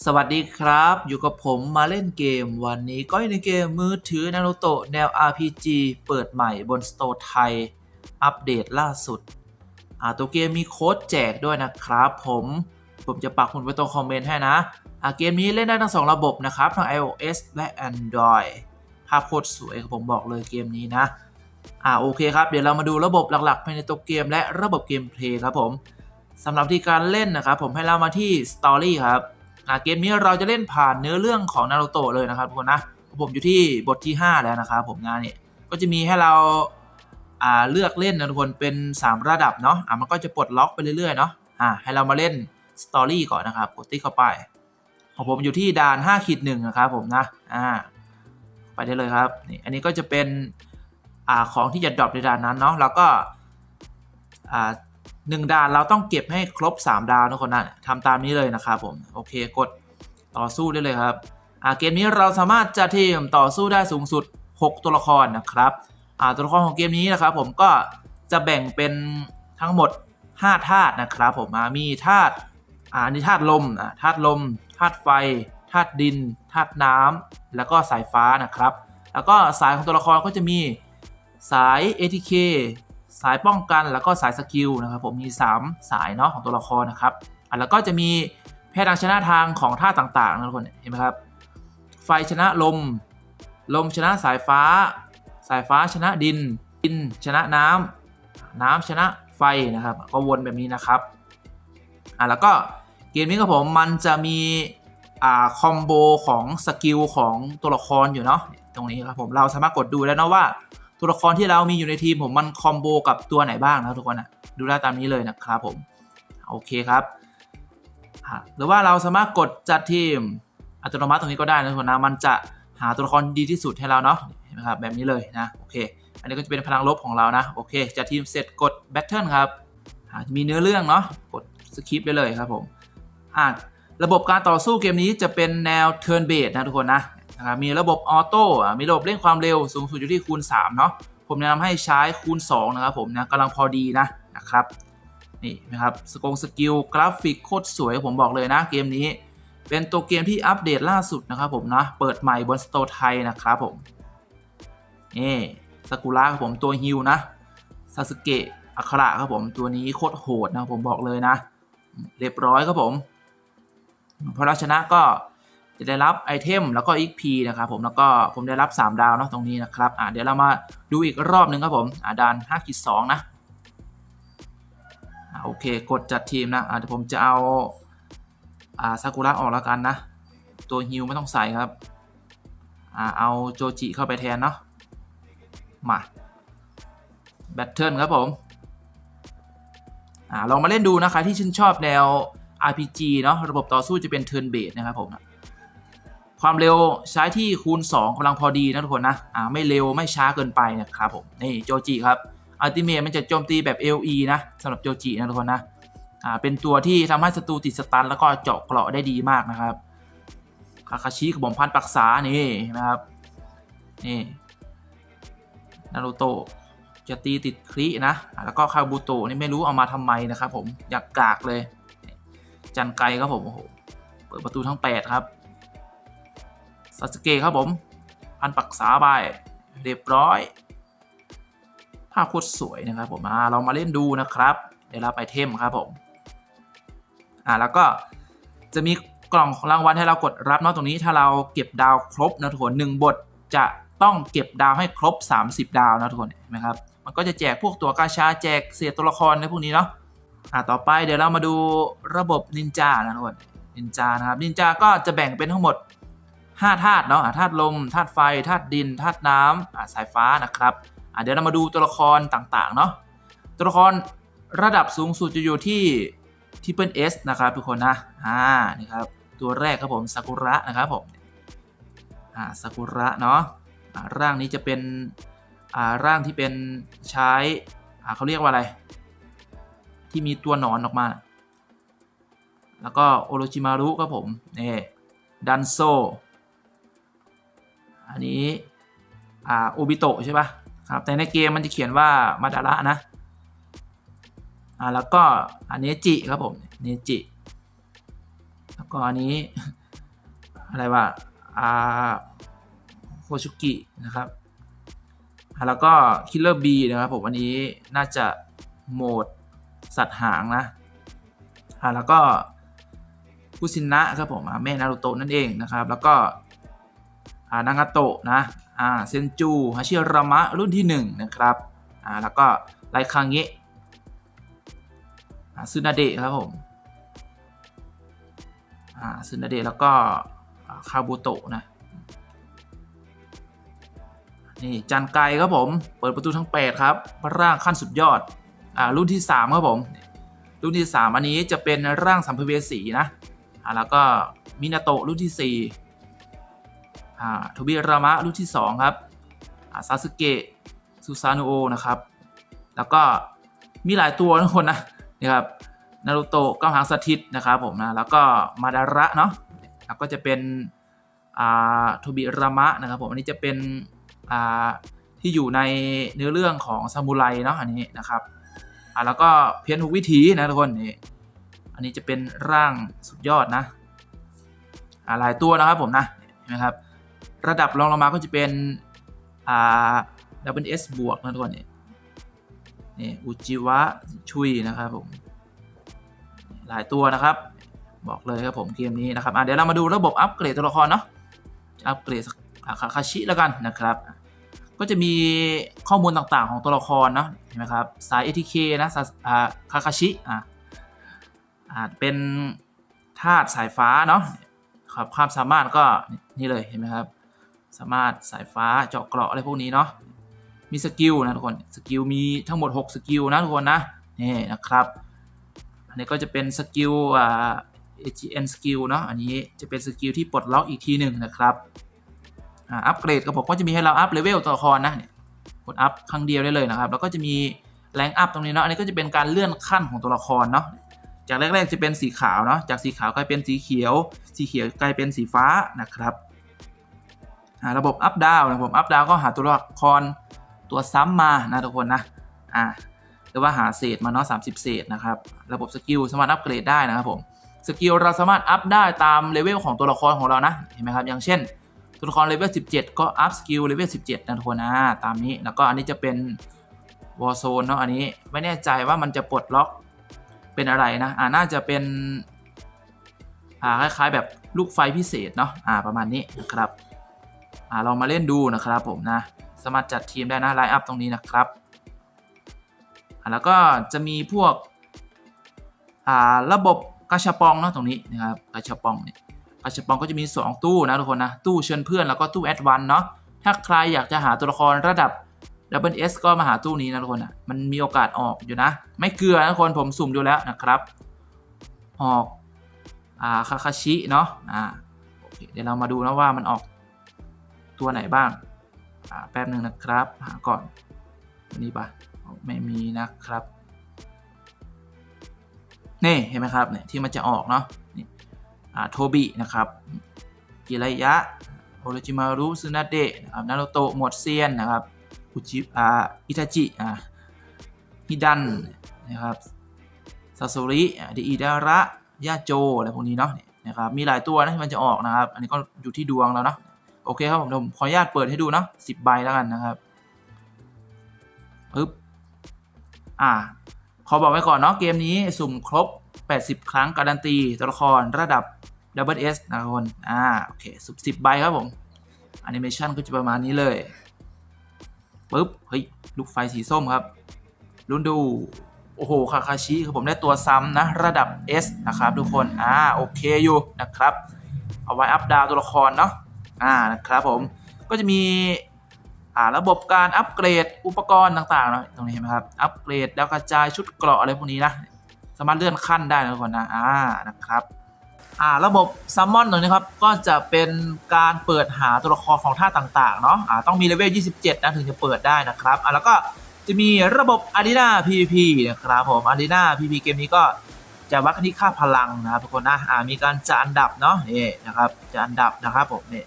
สวัสดีครับ อยู่กับผมมาเล่นเกม วันนี้ก็อยู่ในเกมมือถือนารูโตะแนว RPG เปิดใหม่บนสโตร์ไทย อัปเดตล่าสุด ตัวเกมมีโค้ดแจกด้วยนะครับผม ผมจะปักหมุดไว้ตรงคอมเมนต์ให้นะเกมนี้เล่นได้ทั้งสองระบบนะครับ ทั้ง iOS และ Android ภาพโคตรสวยผมบอกเลยเกมนี้นะอ่าโอเคครับ เดี๋ยวเรามาดูระบบหลักๆภายในตัวเกมและระบบเกมเพลย์ครับผมสำหรับที่การเล่นนะครับผมให้เรามาที่ Story ครับ เกมนี้เราจะเล่นผ่านเนื้อเรื่องของนารูโตะเลยนะครับทุกคนนะผมอยู่ที่บทที่ 5 แล้วนะครับผมนะเนี่ยก็จะมีให้เราอ่าเลือกเล่นนะทุกคนเป็น 3 ระดับเนาะอ่ามันก็จะปลดล็อกไปเรื่อยๆเนาะอ่าให้เรามาเล่น Story ก่อนนะครับกดติ๊กเข้าไปของผมอยู่ที่ด่าน5ขีดหนึ่งนะครับผมนะอ่าไปได้เลยครับนี่อันนี้ก็จะเป็นอ่าของที่จะดรอปในด่านนั้นเนาะแล้วก็อ่า หนึ่งด่านเราต้องเก็บให้ครบ 3 ดาวทุกคนนะทำตามนี้เลยนะครับผม โอเคกดต่อสู้ได้เลยครับอ่าเกมนี้เราสามารถจะทีมต่อสู้ได้สูงสุด 6 ตัวละครนะครับอ่าตัวละครของเกมนี้นะครับผมก็จะแบ่งเป็นทั้งหมด 5 ธาตุนะครับผมมีธาตุอ่าอันนี้ธาตุลมอ่าธาตุลมธาตุไฟธาตุดินธาตุน้ำแล้วก็สายฟ้านะครับ แล้วก็สายของตัวละครก็จะมีสาย ATK สายป้องกันแล้วก็สายสกิลนะครับผมมี 3 สายเนาะของตัวละครนะครับอะแล้วก็จะมีแพทย์ทางชนะทางของท่าต่างๆนะทุกคนเห็นไหมครับ ไฟชนะลม ลมชนะสายฟ้า สายฟ้าชนะดิน ดินชนะน้ำน้ำชนะไฟนะครับ ก็วนแบบนี้นะครับอะแล้วก็เกมนี้ครับผมมันจะมีอ่าคอมโบของสกิลของตัวละครอยู่เนาะตรงนี้ครับผมเราสามารถกดดูแล้วนะว่า ตัวละครที่เรามีอยู่ในทีมผมมันคอมโบกับตัวไหนบ้างนะทุกคนนะดูได้ตามนี้เลยนะครับผม โอเคครับหรือว่าเราสามารถกดจัดทีมอัตโนมัติตรงนี้ก็ได้นะทุกคนนะมันจะหาตัวละครดีที่สุดให้เราเนาะเห็นไหมครับแบบนี้เลยนะโอเค อันนี้ก็จะเป็นพลังลบของเรานะโอเคจัดทีมเสร็จกดแบทเทิลครับมีเนื้อเรื่องเนาะกดสคริปได้เลยครับผมอะระบบการต่อสู้เกมนี้จะเป็นแนว turn based นะทุกคนนะ มีระบบออโต้มีระบบเร่งความเร็วสูงสุดอยู่ที่คูณ3เนาะผมแนะนำให้ใช้คูณ2นะครับผมนะกำลังพอดีนะนะครับนี่นะครับสกงสกิลกราฟิกโคตรสวยผมบอกเลยนะเกมนี้ เป็นตัวเกมที่อัปเดตล่าสุดนะครับผมนะเปิดใหม่บนสโตร์ไทยนะครับผมนี่สกุระครับผมตัวฮิวนะซาสึเกะอัคระครับผมตัวนี้โคตรโหดนะผมบอกเลยนะ เรียบร้อยครับผมพราะเราชนะก็ จะได้รับไอเทมแล้วก็ XP นะครับผมแล้วก็ผมได้รับ 3 ดาวเนาะตรงนี้นะครับอ่าเดี๋ยวเรามาดูอีกรอบหนึ่งครับผมอ่าดาน5ขีด2นะอ่าโอเคกดจัดทีมนะอ่าเดี๋ยวผมจะเอาอ่าซากุระออกแล้วกันนะ ตัวฮิวไม่ต้องใส่ครับอ่าเอาโจจิเข้าไปแทนเนาะมาแบทเทิลครับผมอ่าลองมาเล่นดูนะใครที่ชื่นชอบแนว RPG เนาะระบบต่อสู้จะเป็น turn based นะครับผม ความเร็วใช้ที่คูณ 2กำลังพอดีนะทุกคนนะอ่าไม่เร็วไม่ช้าเกินไปนะครับผมนี่โจจิครับอัลติเมทมันจะโจมตีแบบ LE นะสำหรับโจจินะทุกคนนะอ่าเป็นตัวที่ทำให้ศัตรูติดสตันแล้วก็เจาะเกราะได้ดีมากนะครับคาคาชิกับผมพันปักษานี่นะครับนี่นารูโตะจะตีติดครินะ แล้วก็คาบูโตะนี่ไม่รู้เอามาทำไมนะครับผมอยากกากเลย จันไกครับผมโอ้โหเปิดประตูทั้ง 8 ครับ ซาสเกะครับผม พันปักษาไปเรียบร้อยภาพโคตรสวยนะครับผมอ่าเรามาเล่นดูนะครับ เดี๋ยวเราไปเทมครับผมอ่าแล้วก็จะมีกล่องรางวัลให้เรากดรับนาะตรงนี้ถ้าเราเก็บดาวครบนะทุกคนหนึ่งบทจะต้องเก็บดาวให้ครบ 30 ดาวนะทุกคนเห็นไหมครับมันก็จะแจกพวกตัวกาชาแจกเศษตัวละครในพวกนี้เนาะอ่าต่อไปเดี๋ยวเรามาดูระบบนินจานะทุกคนนินจานะครับนินจาก็จะแบ่งเป็นทั้งหมด 5ธาตุเนาะธาตุลมธาตุไฟธาตุดินธาตุน้ำอ่าสายฟ้านะครับเดี๋ยวเรามาดูตัวละครต่างๆเนาะตัวละครระดับสูงสุดจะอยู่ที่ทิปเปิลเอสนะครับทุกคนนะอ่านี่ครับตัวแรกครับผมซากุระนะครับผมอ่าซากุระเนาะร่างนี้จะเป็นอ่าร่างที่เป็นใช้อ่าเขาเรียกว่าอะไร ที่มีตัวหนอนออกมา แล้วก็โอโรจิมารุครับผมนี่ดันโซ อันนี้อ่าโอบิโตะใช่ปะครับแต่ในเกมมันจะเขียนว่ามาดาระนะอ่าแล้วก็อันนี้จิครับผมเนจิแล้วก็อันนี้อะไรวะอ่าโฟชุกินะครับแล้วก็คิลเลอร์บีนะครับผมอันนี้น่าจะโหมดสัตว์หางนะแล้วก็คุซินะ ครับผมแม่นารูโตะนั่นเองนะครับ แล้วก็ นางาโตะนะเซนจูฮาชิรามะรุ่นที่ 1 นะครับแล้วก็ไลคังเงะซึนาเดะครับผมซึนาเดะแล้วก็อ่าคาบุโตะนะนี่จันไกครับผม เปิดประตูทั้ง 8 ครับ พระร่างขั้นสุดยอดอ่ารุ่นที่ 3 ครับผม รุ่นที่ 3 อันนี้จะเป็นร่างสัมภเวสีนะอ่าแล้วก็มินาโตะรุ่นที่4 อ่าโทบิรามะรุ่นที่ 2 ครับอาซาสึเกะซูซานุโอนะครับ แล้วก็มีหลายตัวทุกคนนะนี่ครับนารูโตะก้าวหางสถิตนะครับผมนะ แล้วก็มาดาระเนาะแล้วก็จะเป็นอ่าโทบิรามะนะครับผม อันนี้จะเป็นอ่าที่อยู่ในเนื้อเรื่องของซามูไรเนาะอันนี้นะครับอ่าแล้วก็เพี้ยนทุกวิถีนะทุกคนนี่อันนี้จะเป็นร่างสุดยอดนะอ่าหลายตัวนะครับผมนะเห็นไหมครับ ระดับรองลงมาก็จะเป็นอ่า WS บวกนะทุกคนนี่นี่อุจิวะชุยนะครับผมหลายตัวนะครับ บอกเลยครับผมเกมนี้นะครับเดี๋ยวเรามาดูระบบอัปเกรดตัวละครเนาะอัปเกรดคาคาชิแล้วกันนะครับ ก็จะมีข้อมูลต่างๆของตัวละครเนาะเห็นไหมครับสาย ATK นะสายคาคาชิอ่าเป็นธาตุสายฟ้าเนาะ ครับความสามารถก็นี่เลยเห็นไหมครับ สามารถสายฟ้าเจาะเกราะอะไรพวกนี้เนาะมีสกิลนะทุกคนสกิลมีทั้งหมด 6 สกิลนะทุกคนนะนี่นะครับ อันนี้ก็จะเป็นสกิลอ่า AGN สกิลเนาะอันนี้จะเป็นสกิลที่ปลดล็อกอีกทีหนึ่งนะครับอ่าอัปเกรดกับผมก็จะมีให้เราอัพเลเวลตัวละครนะเนี่ยกดอัพครั้งเดียวได้เลยนะครับ แล้วก็จะมีแรงอัพตรงนี้เนาะอันนี้ก็จะเป็นการเลื่อนขั้นของตัวละครเนาะ จากแรกๆจะเป็นสีขาวเนาะจากสีขาวกลายเป็นสีเขียว สีเขียวกลายเป็นสีฟ้านะครับระบบอัพดาวนะผมอัพดาวก็หาตัวละครตัวซ้ำมานะทุกคนนะอ่าหรือว่าหาเศษมาเนาะสามสิบเศษนะครับ ระบบสกิลสามารถอัปเกรดได้นะครับผมสกิลเราสามารถอัพได้ตามเลเวลของตัวละครของเรานะเห็นไหมครับอย่างเช่น ตัวละครเลเวล17 ก็อัพสกิลเลเวล17นะทุกคนนะตามนี้แล้วก็อันนี้จะเป็นวอร์โซนเนาะอันนี้ไม่แน่ใจว่ามันจะปลดล็อก เป็นอะไรนะอ่าน่าจะเป็นอ่าคล้ายๆแบบลูกไฟพิเศษเนาะอ่าประมาณนี้นะครับอ่าลองมาเล่นดูนะครับผมนะสามารถจัดทีมได้นะไลน์อัพตรงนี้นะครับอ่าแล้วก็จะมีพวกอ่าระบบกาชาปองเนาะตรงนี้นะครับกาชาปองเนี่ยกาชาปองก็จะมี 2 ตู้นะทุกคนนะตู้เชิญเพื่อนแล้วก็ตู้แอดวันเนาะถ้าใครอยากจะหาตัวละครระดับ Double S ก็มาหาตู้นี้นะทุกคนนะมันมีโอกาสออกอยู่นะ ไม่เกลือนะทุกคนผมสุ่มดูแล้วนะครับ ออกอ่าคาคาชิเนาะอ่าโอเคเดี๋ยวเรามาดูนะว่ามันออกตัวไหนบ้างอ่าแป๊บหนึ่งนะครับหาก่อนอันนี้ปะไม่มีนะครับนี่เห็นไหมครับเนี่ยที่มันจะออกเนาะนี่อ่าโทบินะครับกิรายะโอโรจิมารุซึนาเดะนะครับนารุโตะหมวดเซียนนะครับ อุจิอ่าอิทาจิอ่าฮิดันนะครับซาโซริดิอิดาระยาโจอะไรพวกนี้เนาะนะครับมีหลายตัวนะที่มันจะออกนะครับ อันนี้ก็อยู่ที่ดวงแล้วเนาะโอเคครับผมผมขออนุญาตเปิดให้ดูเนาะสิบใบแล้วกันนะครับปึ๊บอ่าขอบอกไว้ก่อนเนาะเกมนี้สุ่มครบ 80 ครั้งการันตี ตัวละครระดับ Double S นะครับคนอ่าโอเคสุ่ม10 ใบครับผมแอนิเมชันก็จะประมาณนี้เลย ปึ๊บ เฮ้ย ลูกไฟสีส้มครับรุนดู โอ้โห คาคาชิคือผมได้ตัวซ้ำนะ ระดับ S นะครับทุกคน อ่า โอเคอยู่นะครับ เอาไว้อัพดาวตัวละครเนาะ อ่า นะครับผม ก็จะมี อ่า ระบบการอัปเกรดอุปกรณ์ต่างๆเนาะตรงนี้เห็นไหมครับ อัปเกรดดาวกระจายชุดเกราะอะไรพวกนี้นะ สามารถเลื่อนขั้นได้นะทุกคนนะ อ่า นะครับ อ่าระบบซัมมอนตรงนี้ครับก็จะเป็นการเปิดหาตัวละครของท่าต่างๆเนาะอ่าต้องมีเลเวล 27 นะถึงจะเปิดได้นะครับอ่าแล้วก็จะมีระบบ Arena PVP นะครับผม Arena PVP เกมนี้ก็จะวัดกันที่ค่าพลังนะครับทุกคนนะอ่ามีการจัดอันดับเนาะนี่นะครับจัดอันดับนะครับผมนี่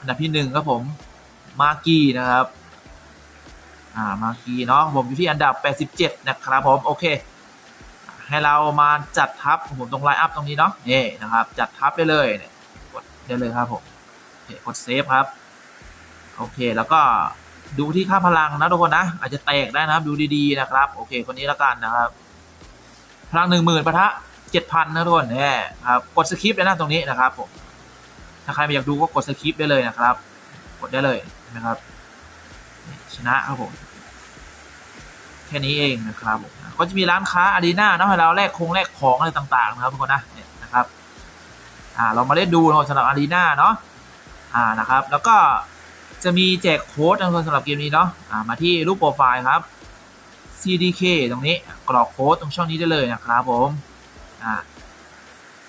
อันดับที่หนึ่งครับผมมาร์กี้นะครับอ่ามาร์กี้เนาะผมอยู่ที่อันดับ 87 นะครับผมโอเค ให้เรามาจัดทับผมตรงไลน์อัพตรงนี้เนาะนี่นะครับ จัดทับได้เลยเนี่ยกดได้เลยครับผมกดเซฟครับ โอเคแล้วก็ดูที่ค่าพลังนะทุกคนนะ อาจจะแตกได้นะครับดูดีๆนะครับ โอเคคนนี้แล้วกันนะครับ พลังหนึ่งหมื่นปะทะเจ็ดพันนะทุกคนเนี่ครับกดสคริปต์เลยนะตรงนี้นะครับผมถ้าใครอยากดูก็กดสคริปต์ได้เลยนะครับ กดได้เลยนะครับ ชนะครับผม แค่นี้เองนะครับผมก็จะมีร้านค้าอารีนาเนาะให้เราแลกคงแลกของอะไรต่างๆนะครับทุกคนนะเนี่ยนะครับอ่าเรามาเล่นดูนะสำหรับอารีนาเนาะอ่านะครับแล้วก็จะมีแจกโค้ดนะทุกคนสำหรับเกมนี้เนาะอ่ามาที่รูปโปรไฟล์ครับ CDK ตรงนี้กรอกโค้ดตรงช่องนี้ได้เลยนะครับผมอ่า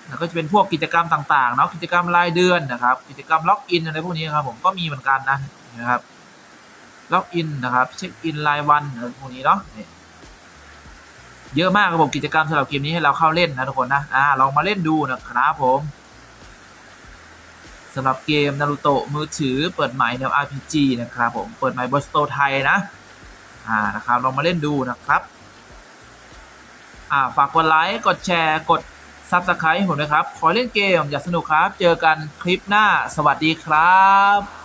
แล้วก็จะเป็นพวกกิจกรรมต่างๆเนาะกิจกรรมรายเดือนนะครับ กิจกรรมล็อกอินอะไรพวกนี้ครับผมก็มีเหมือนกันนะนะครับ ล็อกอินนะครับ เช็คอินรายวันอะไรพวกนี้เนาะเยอะมากรับผมกิจกรรมสำหรับเกมนี้ให้เราเข้าเล่นนะทุกคนนะอ่าลองมาเล่นดูนะครับผมสำหรับเกมนารูโตะมือถือเปิดใหม่แนว RPG นะครับผมเปิดใหม่บนสโตไทยนะอ่านะครับลองมาเล่นดูนะครับอ่าฝากกดไลค์กดแชร์กดซับสไครต์ให้ผมนะครับ ขอเล่นเกม อย่าสนุกครับ เจอกันคลิปหน้าสวัสดีครับ